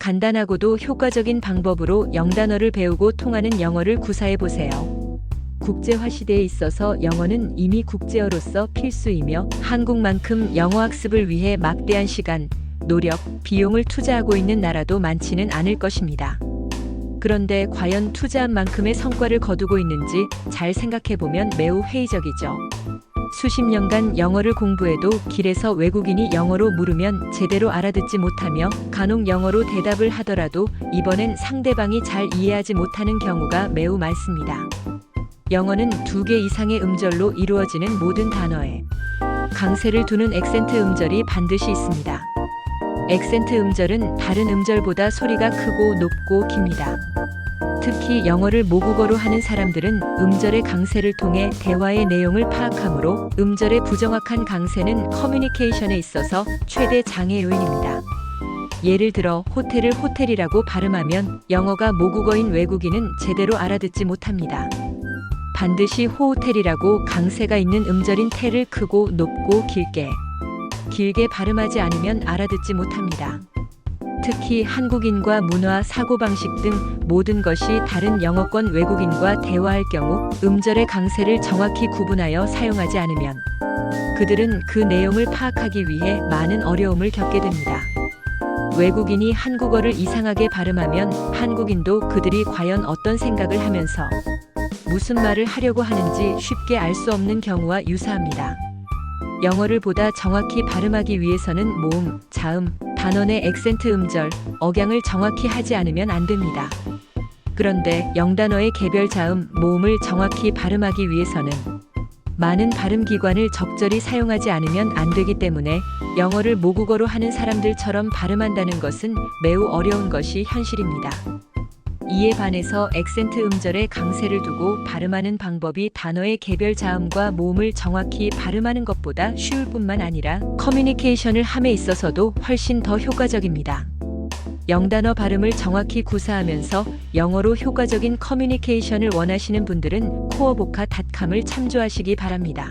간단하고도 효과적인 방법으로 영단어를 배우고 통하는 영어를 구사해 보세요. 국제화 시대에 있어서 영어는 이미 국제어로서 필수이며 한국만큼 영어 학습을 위해 막대한 시간, 노력, 비용을 투자하고 있는 나라도 많지는 않을 것입니다. 그런데 과연 투자한 만큼의 성과를 거두고 있는지 잘 생각해 보면 매우 회의적이죠. 수십 년간 영어를 공부해도 길에서 외국인이 영어로 물으면 제대로 알아듣지 못하며 간혹 영어로 대답을 하더라도 이번엔 상대방이 잘 이해하지 못하는 경우가 매우 많습니다. 영어는 두 개 이상의 음절로 이루어지는 모든 단어에 강세를 두는 액센트 음절이 반드시 있습니다. 액센트 음절은 다른 음절보다 소리가 크고 높고 깁니다. 특히 영어를 모국어로 하는 사람들은 음절의 강세를 통해 대화의 내용을 파악하므로 음절의 부정확한 강세는 커뮤니케이션에 있어서 최대 장애 요인입니다. 예를 들어 호텔을 호텔이라고 발음하면 영어가 모국어인 외국인은 제대로 알아듣지 못합니다. 반드시 호호텔이라고 강세가 있는 음절인 텔을 크고 높고 길게 길게 발음하지 않으면 알아듣지 못합니다. 특히 한국인과 문화, 사고방식 등 모든 것이 다른 영어권 외국인과 대화할 경우 음절의 강세를 정확히 구분하여 사용하지 않으면 그들은 그 내용을 파악하기 위해 많은 어려움을 겪게 됩니다. 외국인이 한국어를 이상하게 발음하면 한국인도 그들이 과연 어떤 생각을 하면서 무슨 말을 하려고 하는지 쉽게 알 수 없는 경우와 유사합니다. 영어를 보다 정확히 발음하기 위해서는 모음, 자음, 단원의 액센트 음절, 억양을 정확히 하지 않으면 안 됩니다. 그런데 영단어의 개별 자음, 모음을 정확히 발음하기 위해서는 많은 발음 기관을 적절히 사용하지 않으면 안 되기 때문에 영어를 모국어로 하는 사람들처럼 발음한다는 것은 매우 어려운 것이 현실입니다. 이에 반해서 액센트 음절에 강세를 두고 발음하는 방법이 단어의 개별 자음과 모음을 정확히 발음하는 것보다 쉬울 뿐만 아니라 커뮤니케이션을 함에 있어서도 훨씬 더 효과적입니다. 영단어 발음을 정확히 구사하면서 영어로 효과적인 커뮤니케이션을 원하시는 분들은 코어보카닷컴을 참조하시기 바랍니다.